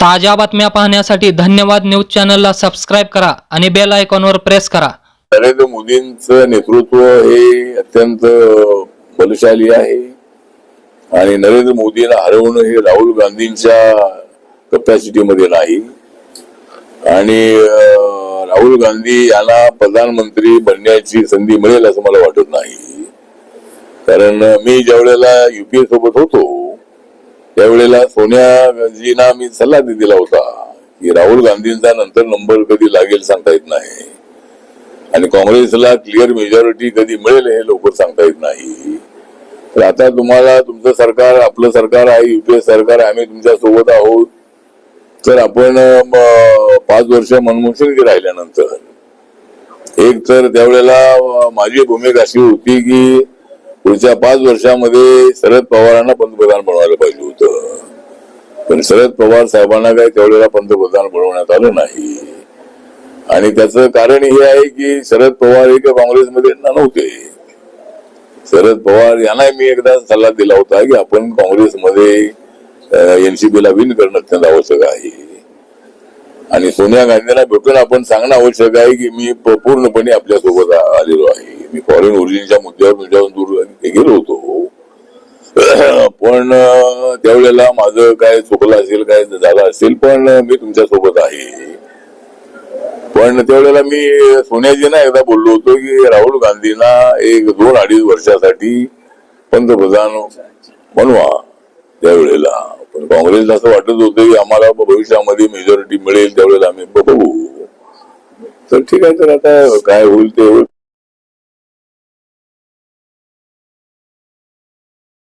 ताज्या बातम्या पाहण्यासाठी धन्यवाद न्यूज चॅनलला सबस्क्राईब करा आणि बेल आयकॉनवर प्रेस करा. नरेंद्र मोदींचं नेतृत्व हे अत्यंत बलशाली आहे आणि नरेंद्र मोदीला हरवणं हे राहुल गांधींच्या कपॅसिटीमध्ये नाही. आणि राहुल गांधी यांना प्रधानमंत्री बनण्याची संधी मिळेल असं मला वाटत नाही. कारण मी ज्या वेळेला युपीए सोबत होतो त्यावेळेला सोनिया गांधींना मी सल्ला दिला होता की राहुल गांधींचा नंतर नंबर कधी लागेल सांगता येत नाही. आणि काँग्रेसला क्लिअर मेजॉरिटी कधी मिळेल हे लवकर सांगता येत नाही. तर आता तुम्हाला तुमचं सरकार आपलं सरकार आहे युपीए सरकार आहे, आम्ही तुमच्यासोबत आहोत. तर आपण पाच वर्ष मनमोहन सिंग राहिल्यानंतर एक तर त्यावेळेला माझी भूमिका अशी होती की पुढच्या पाच वर्षामध्ये शरद पवारांना पंतप्रधान बनवायला पाहिजे होतं. पण शरद पवार साहेबांना काही त्यावेळेला पंतप्रधान बनवण्यात आलं नाही. आणि त्याचं कारण हे आहे की शरद पवार हे काँग्रेसमध्ये नव्हते. शरद पवार यांना मी एकदा सल्ला दिला होता की आपण काँग्रेसमध्ये एनसीपी ला विन करणं अत्यंत आवश्यक आहे. आणि सोनिया गांधींना भेटून आपण सांगणं आवश्यक आहे की मी पूर्णपणे आपल्यासोबत आलेलो आहे. मी फॉरेन ओरिजिनच्या मुद्द्यावर तुमच्यावर दूर गेलो होतो. पण त्यावेळेला माझं काय चुकलं असेल काय झालं असेल पण मी तुमच्यासोबत आहे. पण त्यावेळेला मी सोनियाजींना एकदा बोललो होतो की राहुल गांधींना एक दोन अडीच वर्षासाठी पंतप्रधान बनवा त्यावेळेला. पण काँग्रेसला असं वाटत होतं की आम्हाला भविष्यामध्ये मेजॉरिटी मिळेल त्यावेळेला आम्ही बघू. तर ठीक आहे तर आता काय होईल ते होईल.